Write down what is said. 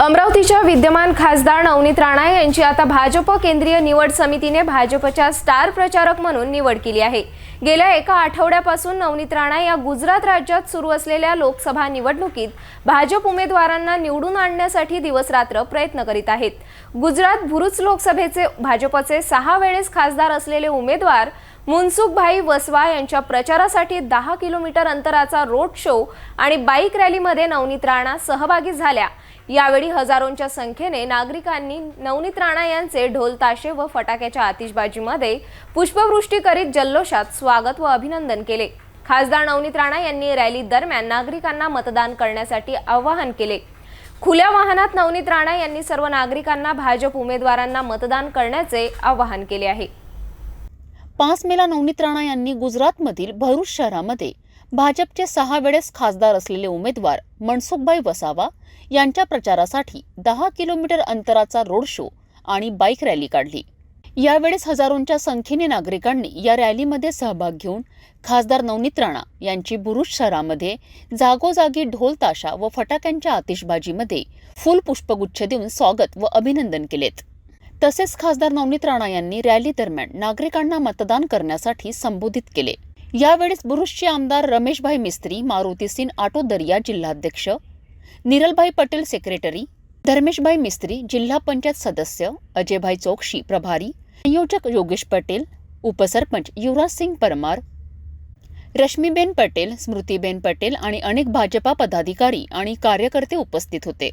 अमरावतीच्या विद्यमान खासदार नवनीत राणा यांची आता भाजप केंद्रीय निवड समितीने भाजपच्या स्टार प्रचारक म्हणून निवड केली आहे. गेल्या एका आठवड्यापासून नवनीत राणा या गुजरात राज्यात सुरू असलेल्या लोकसभा निवडणुकीत भाजप उमेदवारांना निवडून आणण्यासाठी दिवसरात्र प्रयत्न करीत आहेत. गुजरात भुरुच लोकसभेचे भाजपचे सहा वेळेस खासदार असलेले उमेदवार मुनसुखभाई वसवा यांच्या प्रचारासाठी दहा किलोमीटर अंतराचा रोड शो आणि बाईक रॅलीमध्ये नवनीत राणा सहभागी झाल्या. यावेळी हजारोंच्या संख्येने नागरिकांनी नवनीत राणा यांचे ढोल ताशे व फटाक्याच्या आतिषबाजीमध्ये पुष्पवृष्टी करीत जल्लोषात स्वागत व अभिनंदन केले. खासदार नवनीत राणा यांनी रॅली दरम्यान नागरिकांना मतदान करण्यासाठी आवाहन केले. खुल्या वाहनात नवनीत राणा यांनी सर्व नागरिकांना भाजप उमेदवारांना मतदान करण्याचे आवाहन केले आहे. पाच मेला नवनीत राणा यांनी गुजरातमधील भरूच शहरामध्ये भाजपचे सहा वेळेस खासदार असलेले उमेदवार मनसुखभाई वसावा यांच्या प्रचारासाठी दहा किलोमीटर अंतराचा रोड शो आणि बाईक रॅली काढली. यावेळेस हजारोंच्या संख्येने नागरिकांनी या रॅलीमध्ये सहभाग घेऊन खासदार नवनीत राणा यांची बुरुज शहरामध्ये जागोजागी ढोल ताशा व फटाक्यांच्या आतिषबाजीमध्ये फुल पुष्पगुच्छ देऊन स्वागत व अभिनंदन केलेत. तसेच खासदार नवनीत राणा यांनी रॅली दरम्यान नागरिकांना मतदान करण्यासाठी संबोधित केले. यावेळेस बुरुजचे आमदार रमेशभाई मिस्त्री मारुती सिंग आटो दरिया जिल्हाध्यक्ष निरलभाई पटेल सेक्रेटरी धर्मेशभाई मिस्त्री जिल्हा पंचायत सदस्य अजयभाई चौकशी प्रभारी संयोजक योगेश पटेल उपसरपंच युवराज सिंग परमार रश्मीबेन पटेल स्मृतीबेन पटेल आणि अनेक भाजपा पदाधिकारी आणि कार्यकर्ते उपस्थित होते.